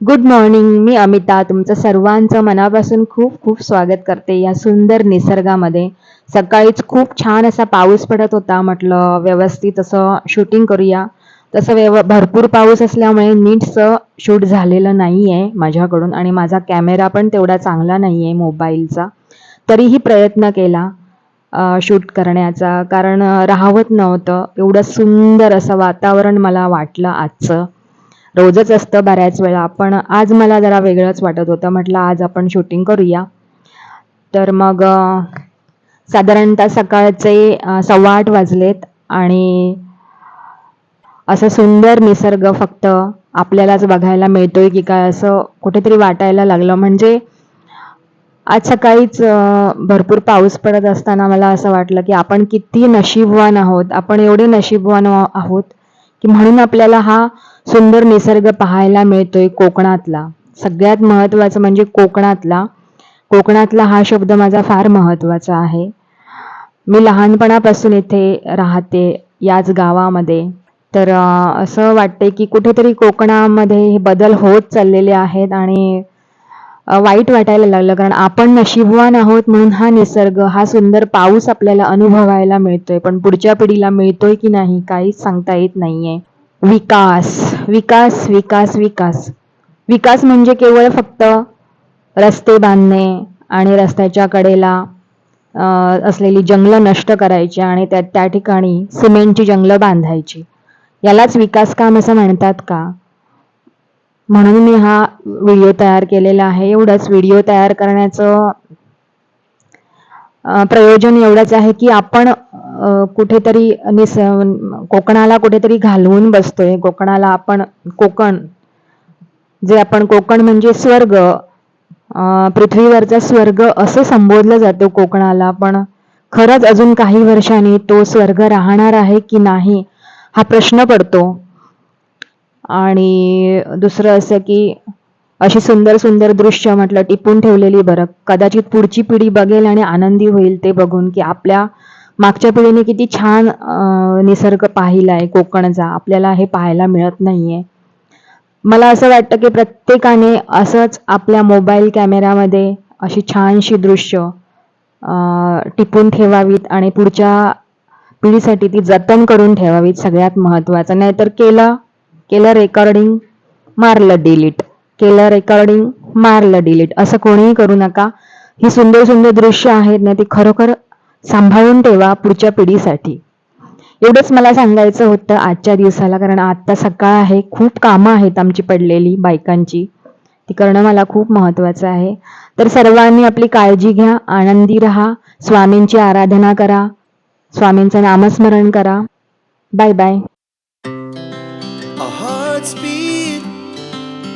Good morning मी अमिता. तुमचं सर्वांचं मनापासून खूप खूप स्वागत करते या सुंदर निसर्गामध्ये. सकाळीच खूप छान असा पाऊस पडत होता म्हटलं व्यवस्थित असं शूटिंग करूया. तसं व्यव भरपूर पाऊस असल्यामुळे नीटचं शूट झालेलं नाही आहे माझ्याकडून आणि माझा कॅमेरा पण तेवढा चांगला नाही आहे मोबाईलचा तरीही प्रयत्न केला शूट करण्याचा. कारण राहवत नव्हतं. एवढं सुंदर असं वातावरण मला वाटलं आजचं. रोजच असतं बऱ्याच वेळा. पण आज मला जरा वेगळंच वाटत होतं. म्हटलं आज आपण शूटिंग करूया. तर मग साधारणतः सकाळचे सव्वा आठ वाजलेत आणि असं सुंदर निसर्ग फक्त आपल्यालाच बघायला मिळतोय की काय असं कुठेतरी वाटायला लागलं. म्हणजे आज सकाळीच भरपूर पाऊस पडत असताना मला असं वाटलं की आपण किती नशीबवान आहोत. आपण एवढे नशीबवान आहोत. की म्हणून आपल्याला हा सुंदर निसर्ग पाहायला मिळतोय कोकणातला. सगळ्यात महत्त्वाचं म्हणजे कोकणातला. कोकणातला हा शब्द माझा फार महत्त्वाचा आहे. मी लहानपणापासून इथे राहते याच गावामध्ये. तर असं वाटते की कुठेतरी कोकणामध्ये हे बदल होत चाललेले आहेत आणि वाईट वाटायला लागलं. कारण आपण नशीबवान आहोत म्हणून हा निसर्ग हा सुंदर पाऊस आपल्याला अनुभवायला मिळतोय. पण पुढच्या पिढीला मिळतोय की नाही काहीच सांगता येत नाहीये. विकास विकास विकास विकास. विकास म्हणजे केवळ फक्त रस्ते बांधणे आणि रस्त्याच्या कडेला असलेली जंगलं नष्ट करायची आणि त्या त्या ठिकाणी सिमेंटची जंगलं बांधायची. यालाच विकास काम असं म्हणतात का? म्हणून मी हा व्हिडिओ तयार केलेला आहे. एवढंच व्हिडिओ तयार करण्याचं प्रयोजन एवढंच आहे की आपण कुठेतरी निस कोकणाला कुठेतरी घालवून बसतोय. कोकणाला आपण कोकण जे आपण कोकण म्हणजे स्वर्ग पृथ्वीवरचा स्वर्ग असं संबोधलं जातं कोकणाला. पण खरंच अजून काही वर्षांनी तो स्वर्ग राहणार आहे की नाही हा प्रश्न पडतो. आणि दुसरं असं की अशी सुंदर सुंदर दृश्य म्हटलं टिपून ठेवलेली बरं. कदाचित पुढची पिढी बघेल आणि आनंदी होईल ते बघून की आपल्या मागच्या पिढीने किती छान निसर्ग निसर्ग पाहिलाय कोकणचा. आपल्याला हे पाहायला मिळत नाहीये. मला असं वाटतं की प्रत्येकाने असंच आपल्या मोबाईल कॅमेऱ्यामध्ये अशी छानशी दृश्य टिपून ठेवावीत आणि पुढच्या पिढीसाठी ती जतन करून ठेवावीत सगळ्यात महत्त्वाचं. नाहीतर केलं केलं रेकॉर्डिंग मारलं डिलीट केलं रेकॉर्डिंग मारलं डिलीट असं कोणीही करू नका. ही सुंदर सुंदर दृश्य आहेत ना ती खरोखर सांभाळून ठेवा पुढच्या पिढीसाठी. एवढंच मला सांगायचं होतं आजच्या दिवसाला कारण आत्ता सकाळ आहे खूप कामं आहेत आमची पडलेली बायकांची. ती करणं मला खूप महत्त्वाचं आहे. तर सर्वांनी आपली काळजी घ्या आनंदी राहा स्वामींची आराधना करा स्वामींचं नामस्मरण करा. Bye bye